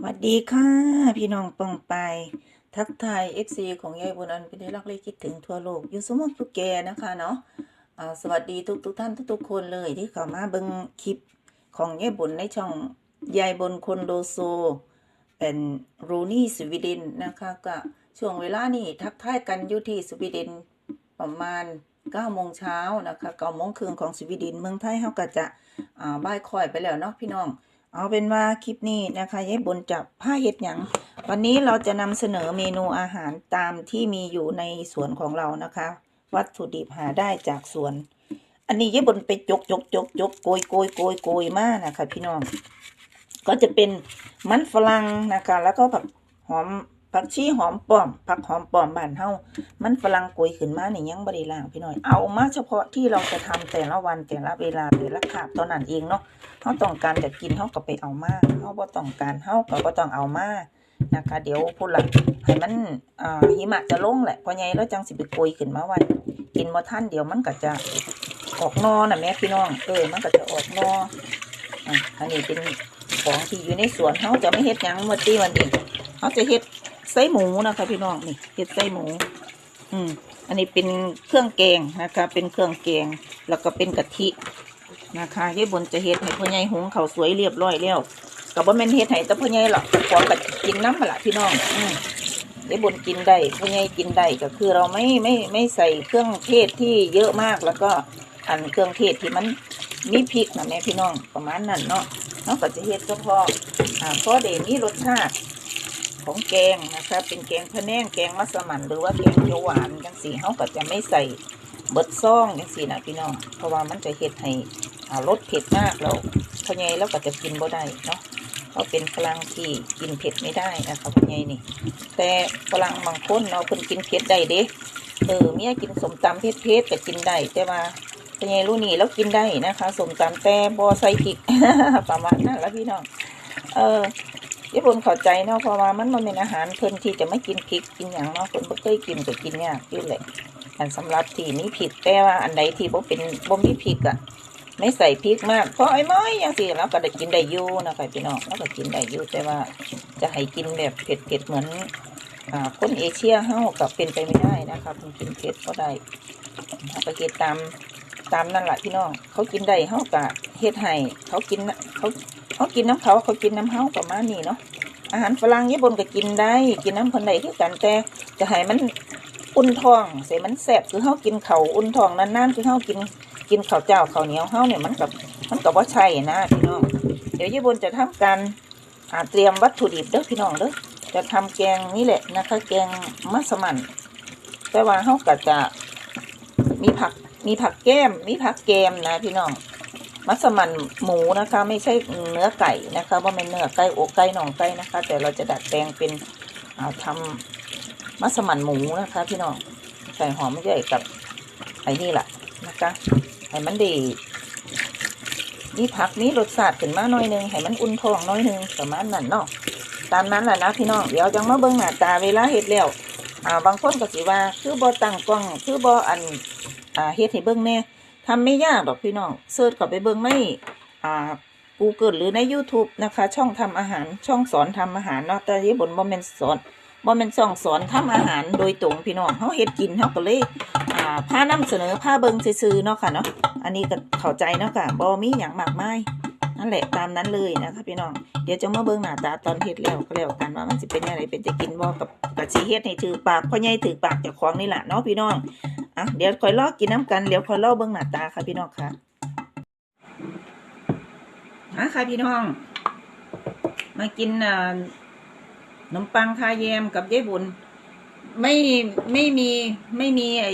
สวัสดีค่ะ พี่น้องปองไป ทักทาย FC ของยายบุญอันเป็นที่รักเลยคิดถึงทั่วโลกอยู่สมองทุกแกนะคะเนาะสวัสดีทุกทุกท่านทุกๆคนเลยที่เข้ามาเบิ่งคลิปของยายบุญในช่องยายบนคนโดโซ เป็นรูนี่สวีเดนนะคะก็ช่วงเวลานี้ทักทายกันอยู่ที่สวีเดนประมาณ9โมงเช้านะคะ9โมงครึ่งของสวีเดนเมืองไทยเฮาก็จะอ่าบ่ายคอยไปแล้วเนาะพี่น้อง เอาเป็นว่าคลิปนี้นะคะยายบนจับผ้าเห็ดหยังวันนี้เราจะนำเสนอเมนูอาหารตามที่มีอยู่ในสวนของเรานะคะ วัตถุดิบหาได้จากสวน อันนี้ยายบนไปจกจกจกจกโกยโกยโกยโกยมากนะคะ พี่น้อง ก็จะเป็นมันฝรั่งนะคะ แล้วก็แบบหอม ผักชีหอมป้อมผักหอมป้อมบ้านเฮามันฝรั่งโกยขึ้นมานี่ยังบริล่างพี่น้อยเอามาเฉพาะที่เราจะทำแต่ละวันแต่ละเวลาแต่ละคาบตอนนั้นเองเนาะเขาต้องการจะกินเขาก็ไปเอามาเขาบ่ต้องการเขาก็บ่ต้องเอามานะคะ เดี๋ยวพูดละให้มันอ่าหิมะจะลงแหละเพอไงแล้วจังสิไปโกยขึ้นมาไว้กินบ่ทันเดี๋ยวมันก็จะออกนอน่ะแม่พี่น้องเออมันก็จะออกนอนอันนี้เป็นของที่อยู่ในสวนเขาจะไม่เฮ็ดหยังเมื่อตีวันนี้เขาจะเฮ็ด ไส้หมูนะคะ พี่น้องนี่เฮ็ดไส้หมู อืม อันนี้เป็นเครื่องแกงนะคะ เป็นเครื่องแกง แล้วก็เป็นกะทินะคะยายบนจะเฮ็ดให้พ่อใหญ่หุงข้าสวยเรียบร้อยแล้วก็บ่แม่นเฮ็ดให้แต่พ่อใหญ่หรอกของก็กินน้ำหั่นล่ะพี่น้อง อืมยายบนกินได้พ่อใหญ่กินได้ก็คือเราไม่ไม่ไม่ใส่เครื่องเทศที่เยอะมากแล้วก็อันเครื่องเทศที่มันมีพริกนะแม่พี่น้องประมาณนั้นเนาะเนาะก็จะเฮ็ดเฉพาะอ่าพอเดมีรสชาติ ของแกงนะคะเป็นแกงพะแนงแกงมัสมั่นหรือว่าแกงเขียวหวานจังซี่เฮาก็จะไม่ใส่เบิดซองจังซี่นะพี่น้อง เพราะว่ามันจะเฮ็ดให้รสเผ็ดมากเราพ่อใหญ่แล้วก็จะกินบ่ได้เนาะเขาเป็นฝรั่งที่กินเผ็ดไม่ได้นะคะพ่อใหญ่นี่แต่ฝรั่งบางคนเนาะเพิ่นกินเผ็ดได้เด้เออเมียกินสมตำเผ็ดๆก็กินได้แต่ว่าพ่อใหญ่รู้นี่แล้วกินได้นะคะสมตำแต่บ่ใส่พริกประมาณนั้นแล้วพี่น้องเออ ญี่ปุ่นเข้าใจเนาะเพราะว่ามันมันเป็นอาหารเพิ่นที่จะไม่กินพริกกินอย่างเนาะเพิ่นบ่เคยกินก็กินยากอยู่แหละอันสำหรับที่มีพริกแต่ว่าอันใดที่บ่เป็นบ่มีพริกอะไม่ใส่พริกมากเพราะไอ้ม้อยยังสิเราก็ได้กินได้อยู่นะคะพี่น้องเราก็กินได้อยู่แต่ว่าจะให้กินแบบเผ็ดๆเหมือนอ่าคนเอเชียเฮากับเป็นไปไม่ได้นะคะคุณกินเผ็ดก็ได้เขาก็เฮ็ดตามตามนั่นแหละพี่น้องเขากินได้เฮาก็เฮ็ดให้เขากินนะเขา เขากินน้ำเขาเขากินน้ำเฮาประมาณนี้เนาะอาหารฝรั่งญี่ปุ่นก็กินได้ กินน้ำคนใดคือกันแต่จะให้มันอุ่นท้องใส่มันแซ่บคือเฮากินเขาอุ่นท้องนานๆคือเฮากินกินข้าวเจ้าข้าวเหนียวเฮาเนี่ยมันกับมันกับว่าใช่นะพี่น้องเดี๋ยวยี่บนจะทำการอาเตรียมวัตถุดิบเด้อพี่น้องเด้อจะทำแกงนี่แหละนะคะ แกงมัสมั่นแต่ว่าเฮาก็จะมีผักมีผักแก้มมีผักแกมนะพี่น้อง มัสมั่นหมูนะคะ ไม่ใช่เนื้อไก่นะคะว่าเป็นเนื้อไก่อกไก่หนองไก่นะคะ แต่เราจะดัดแปลงเป็นอ่าทำมัสมั่นหมูนะคะพี่น้องใส่หอมใหญ่กับไอ้นี่แหละนะคะให้มันดีมีผักมีรสชาติขึ้นมาหน่อยหนึงให้มันอุ่นท้องหน่อยหนึงประมาณนั้นเนาะตามนั้นแหละนะพี่น้องเดี๋ยวจังมาเบิ่งหน้าตาเวลาเฮ็ดแล้วอ่าบางคนก็สิว่าคือบ่ตั้งกล้องคือบ่อันอ่าเฮ็ดให้เบิ่งแน่ ทำไม่ยากดอกพี่น้องเสิร์ชเข้าไปเบิ่งในอ่า Google หรือใน YouTube นะคะ ช่องทำอาหารช่องสอนทำอาหารเนาะแต่ที่บนบ่แม่นสอนบ่แม่นช่องสอนทำอาหารโดยตรงพี่น้องเฮาเฮ็ดกินเฮาก็เลยอ่าผ้านำเสนอผ้าเบิงซื่อๆเนาะค่ะเนาะอันนี้ก็เข้าใจเนาะค่ะบอมีอย่างมากมายนั่นแหละตามนั้นเลยนะคะพี่น้องเดี๋ยวจะมาเบิ่งหน้าตาตอนเฮ็ดแล้วก็แล้วกันว่ามันสิเป็นยังไงเป็นจะกินบ่กับกับสิเฮ็ดให้ถือปากพ่อใหญ่ถือปากจ้าของนี่แหละเนาะพี่น้อง อะเดี๋ยวคอยลอกกินน้ำกันเดี๋ยวคอยลอกเบิ่งหน้าตาค่ะพี่น้องค่ะอะค่ะพี่น้อง มากินอ่าขนมปังคาแยมกับยายบุญไม่ไม่มีไม่มีไอ้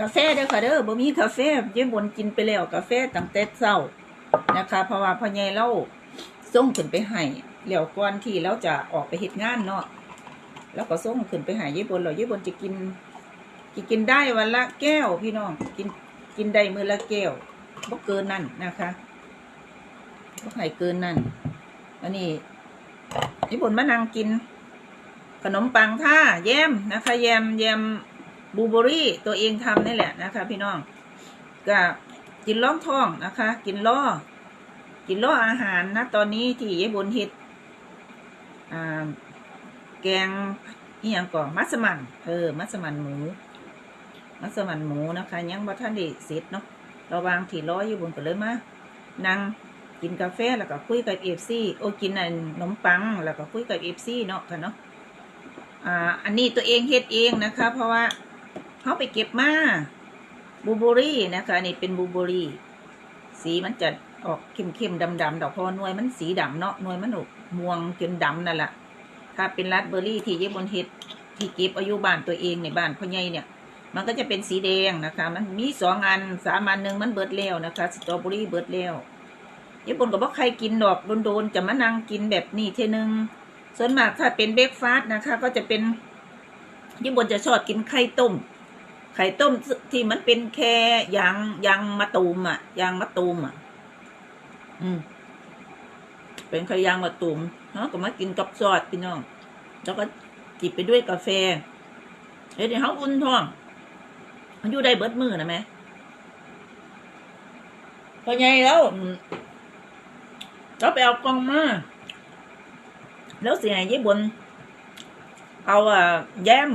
กาแฟเด้อค่ะเด้อบ่มีกาแฟเย้บนกินไปแล้วกาแฟตั้งแต่เช้านะคะเพราะว่าพ่อใหญ่เราส่งขึ้นไปให้แล้วก่อนที่เราจะออกไปเฮ็ดงานเนาะแล้วก็ส่งขึ้นไปให้เย้บนแล้วเย้บนจะกิน กินกินได้วันละแก้วพี่น้องกินกินได้มือละแก้วบ่เกินนั่นนะคะบ่ให้เกินนั่นอันนี้เย้บนมานั่งกิน ขนมปังท่าแยมนะคะ แยมแยมบูเบอรี่ตัวเองทำนี่แหละนะคะ พี่น้องก็กินล้องท้องนะคะ กินล่อกินล่ออาหารนะ ตอนนี้ที่ยายบนฮ็ดอ่าแกงนี่ยังก่อนมัสมั่นเออมัสมั่นหมู มัสมันหมูนะคะ ยังบ่ท่านได้เสร็จเนาะระวางที่ร้อยอยู่บนก็เลยมานั่งกินกาแฟแล้วก็คุยกับเอฟซีโอ้กินอันขนมปัง แล้วก็คุยกับเอฟซีเนาะค่ะเนาะอ่าอันนี้ตัวเองเฮ็ดเองนะคะ เพราะว่าเขาไปเก็บมาบูเบอรี่นะคะอันนี่เป็นบูเบอรี่สีมันจะออกเข้มๆดำๆดอกพอหน่วยมันสีดำเนาะหน่วยมันออกม่วงจนดำนั่นแหละถ้าเป็นรัสเบอร์รี่ที่เย็บบนเฮ็ดที่เก็บอายุบ้านตัวเองในบ้านพ่อใหญ่เนี่ย มันก็จะเป็นสีแดงนะคะ มันมีสองอันสามอันหนึ่งมันเบิดแล้วนะคะสตรอเบอรี่เบิดแล้วเย็บบนก็บอกใครกินดอกโดนๆจะมานั่งกินแบบนี้เทนึงส่วนมากถ้าเป็นเบรกฟาสต์นะคะ ก็จะเป็นญี่ปุ่นจะชอบกินไข่ต้ม ไข่ต้มที่มันเป็นแค่ยางยางมะตูมอะยางมะตูมอะ อืมเป็นไข่ยางมะตูมเนาะก็มากินกับซอสพี่น้อง แล้วก็จิบไปด้วยกาแฟเฮ้ยเดี๋ยวเขาอุ่นท้อง มันอยู่ได้เบิดมือนะแม่พอไงแล้วอืมเราไปเอากล่องมาแล้วเสียญี่ปุ่นเอาอะแยม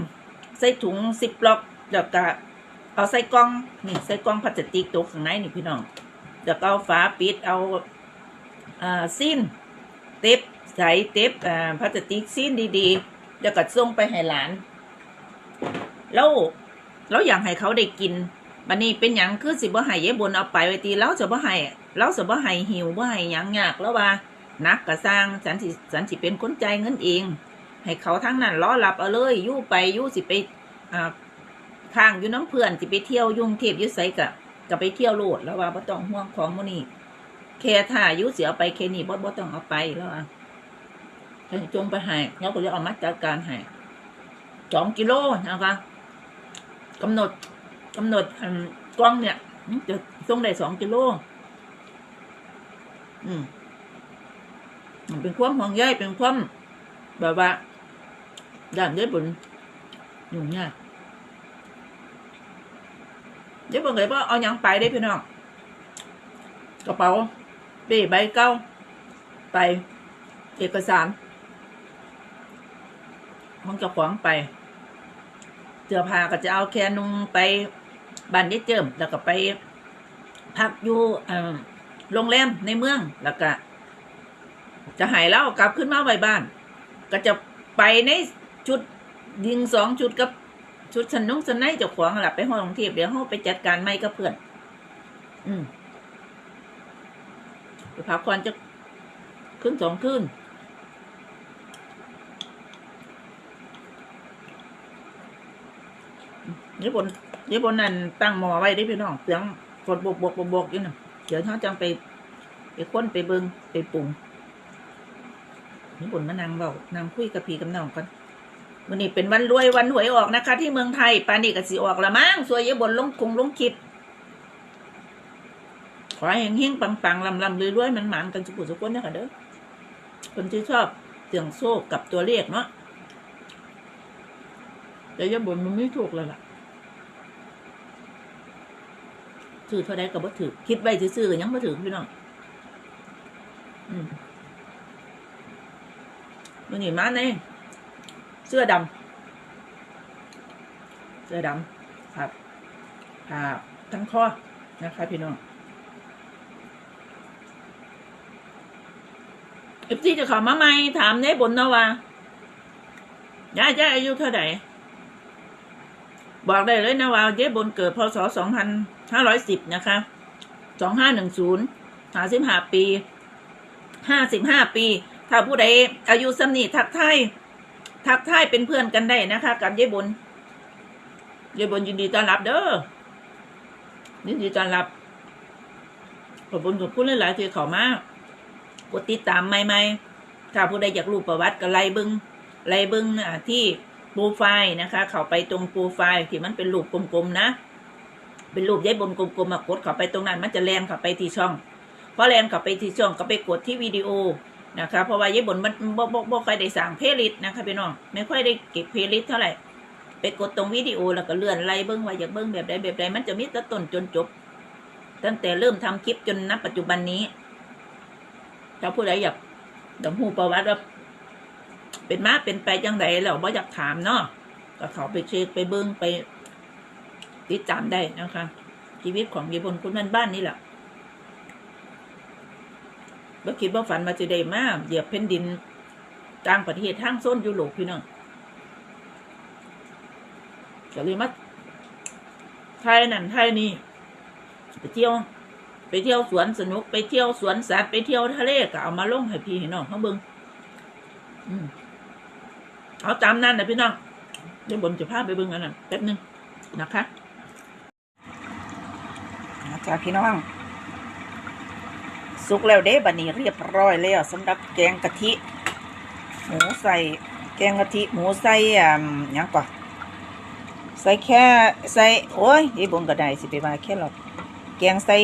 ใส่ถุงสิบล็อกแล้วก็เอาใส่กล่องนี่ใส่กล่องพลาสติกตัวข้างในนี่พี่น้องแล้วก็เอาฝาปิดเอาอ่าสิ้นเต็บใส่เต็บอ่าพลาสติกสิ้นดีๆแล้วก็ส่งไปให้หลาน แล้ว แล้วอยากให้เขาได้กินบันนี้เป็นหยังคือสิบ่ให้เยบนเอาไปไว้ตีแล้วจะบ่ให้แล้วจะบ่ให้หิวบ่ให้หยังยากแล้วว่านักกระสร้างฉันสิฉันสิเป็นคนใจเงินเอง ให้เขาทั้งนั้นล้อหลับเอาเลยยู่ไปยู่สิไปอ่าข้างอยู่น้ำเพื่อนสิไปเที่ยวยุ่งเทพยุ่ไสกะก็ไปเที่ยวโลดแล้วว่าบ่ต้องห่วงของมื้อนี้แค่ถ้ายู่เสียเอาไปแค่นี้บ่บ่ต้องเอาไปแล้วอะจงไปให้เราก็จะเอามาจัดการให้สองกิโลนะคะ กำหนดกำหนดกล้องเนี่ยจะส่งได้สองกิโลอืมเป็นความห่วงใยเป็นความแบบว่าด่านได้บุญยุ่งยากเดี๋ยวบอกเลยว่าเอาหยังไปได้พี่น้องกระเป๋าเป้ใบเก้า ไป เอกสารของเจ้าของไป สื้อผ้าก็จะเอาแค่นุ่งไปบ้านได้เจิมแล้วก็ไปพักอยู่โรงแรมในเมืองแล้วก็ จะหายแล้วกลับขึ้นมาไว้บ้าน ก็จะไปในชุดยิงสองชุดกับชุดชันนุ่งชันในเจ้าของหลับไปห้องกรุงเทพเดี๋ยวเขาไปจัดการไม่กับเพื่อน อืมไปพักผ่อนจะขึ้นสองขึ้น ญี่ปุ่นญี่ปุ่นนั่นตั้งหมอไว้ได้พี่น้องเสียงฝนบกบกบกบกอยู่น่ะเดี๋ยวเขาจังไปไปค้นไปเบิงไปปรุงญี่ปุ่นมานั่งเบานั่งคุยกับพี่กับน้องกันวันนี้เป็นวันรวยวันหวยออกนะคะ ที่เมืองไทยปานี่กับสีออกละมั้งสวยญี่ปุ่นลงคงลงคลิปขอให้เฮงๆปังๆลำลำรวยๆมันหมานกันสุกุสุกุนนะคะเด้อคนที่ชอบเสียงโชคกับตัวเลขเนาะแต่ญี่ปุ่นมันไม่ถูกเลยล่ะ ถือเท่าใดก็บ่ถือคิดไว้ซื่อๆก็ยังบ่ถือพี่น้องอืมมันนี่มาในเสื้อดำเสื้อดำครับผ่าทั้งข้อนะคะพี่น้องเอฟซีจะขอมาไหมถามในบนนะว่ายาย่าอายุเท่าไหร่ บอกได้เลยนะว่าเย้บนเกิดพศสองพันห้าร้อยสิบนะคะสองห้าหนึ่งศูนย์หาสิบห้าปีห้าสิบห้าปี ถ้าผู้ใดอายุสำนีทักทายทักทายเป็นเพื่อนกันได้นะคะ กับยายบนยายบนยินดีต้อนรับเด้อยินดีต้อนรับขอบคุณขอบคุณหลายๆที่เขามากดติดตามใหม่ๆถ้าผู้ใดอยากรู้ประวัติก็ไล่บิงไล่บิงอ่าที่ โปรไฟล์นะคะ เข้าไปตรงโปรไฟล์ที่มันเป็นรูปกลมๆนะ เป็นรูปยายบนกลมๆมากดเข้าไปตรงนั้น มันจะแลนเข้าไปที่ช่องพอแลนเข้าไปที่ช่องก็ไปกดที่วิดีโอนะคะ เพราะว่าญี่ปุ่นมันบ่บ่บ่ค่อยได้สั่งเพลย์ลิสต์นะคะพี่น้องไม่ค่อยได้เก็บเพลย์ลิสต์เท่าไหร่ไปกดตรงวิดีโอแล้วก็เลื่อนไล่เบิ้งว่าอยากเบิ้งแบบใดแบบใดมันจะมีตั้งต้นจนจบ ตั้งแต่เริ่มทำคลิปจนณปัจจุบันนี้ถ้าผู้ใดอยากดำหูประวัติว่า เป็นมาเป็นไปจังไดแล้วบ่อยากถามเนาะก็เขาไปเช็คไปเบิ่งไป ติดตามได้นะคะ ชีวิตของยายบนคุณมันบ้านนี่แหละบ่คิดว่าฝันมาจะได้มาเหยียบแผ่นดินต่างประเทศทางโซนยุโรปพี่น้องก็เลยมาไทยนั่นไทยนี่ไปเที่ยว ไปเที่ยวสวนสนุกไปเที่ยวสวนสัตว์ไปเที่ยวทะเลก็เอามาลงให้พี่ให้น้องเขาเบิ่งอืม เอาตามนั้นนะพี่น้องเดี๋ยวบนจะพาไปเบิ่งอันนั้นแป๊บนึงนะคะจ้าพี่น้อง สุกแล้วเด้บัดนี้เรียบร้อยแล้วสำหรับแกงกะทิ หมูใส่ แกงกะทิหมูใส่อ่ายังก่อนใส่แค่ใส่โอ้ยยี่บนก็ได้สิไปว่าแค่หรอกแกงใส่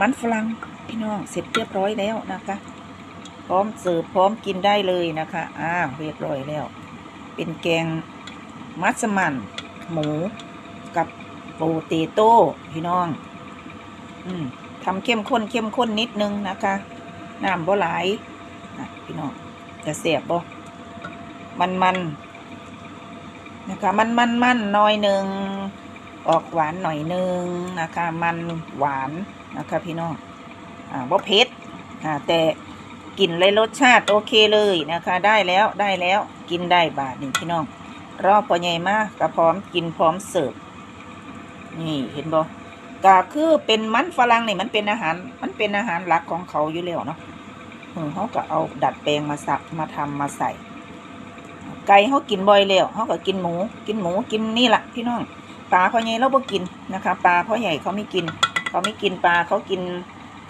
มันฝรั่งพี่น้องเสร็จเรียบร้อยแล้วนะคะ พร้อมเสิร์ฟพร้อมกินได้เลยนะคะอ้าวเรียบร้อยแล้ว เป็นแกงมัสมั่นหมูกับโปเตโต้พี่น้อง อืมทำเข้มข้นเข้มข้นนิดนึงนะคะน้ำบ่หลายนะพี่น้องจะเสียบบ่มันมันนะคะ มันมันมันน้อยหนึ่งออกหวานหน่อยนึงนะคะ มันหวานนะคะ พี่น้องอ่าบ่เผ็ดอ่าแต่ กลิ่นเลยรสชาติโอเคเลยนะคะ ได้แล้วได้แล้วกินได้บาทนี่พี่น้อง รอบพอใหญ่มากก็พร้อมกินพร้อมเสิร์ฟนี่เห็นบ่ก็คือเป็นมันฝรั่งนี่มันเป็นอาหาร มันเป็นอาหารหลักของเขาอยู่แล้วเนาะเขาก็เอาดัดแปลงมาสับมาทำมาใส่ ไก่เขากินบ่อยแล้วเขาก็กินหมู กินหมูกินนี่แหละพี่น้องปลาพ่อใหญ่เราบ่กินนะคะปลาพ่อใหญ่เขาไม่กิน เขาไม่กินปลาเขากิน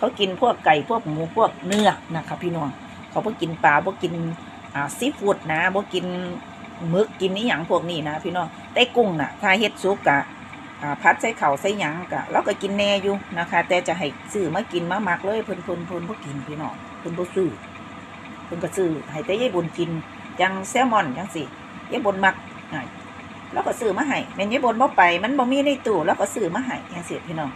เขากินพวกไก่พวกหมูพวกเนื้อนะคะพี่น้องเขาบ่กินปลาบ่กินอ่าซีฟู้ดนะบ่กินหมึกกินนี่หยังพวกนี้นะพี่น้องแต่กุ้งน่ะถ้าเฮ็ดสุกกะอ่าพัดใส่เข่าใส่หยังกะเราก็กินแน่อยู่นะคะ แต่จะให้ซื้อมากินมามักเลยเพิ่นเพิ่นเพิ่นบ่กินพี่น้องเพิ่นบ่ซื้อเพิ่นก็ซื้อให้แต่ยายบุญกินจังแซลมอนจังสิยายบุญมักอ่าแล้วก็ซื้อมาให้แม่นยายบุญบ่ไป มันบ่มีในตู้แล้วก็ซื้อมาให้จังซี่พี่น้อง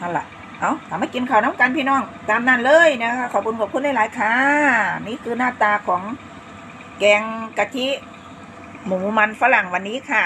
นั่นล่ะ เอาทำให้กินข้าวน้ำกันพี่น้อง ตามนั้นเลยนะคะขอบคุณขอบคุณหลายๆค่ะ นี่คือหน้าตาของแกงกะทิ หมูมันฝรั่งวันนี้ค่ะ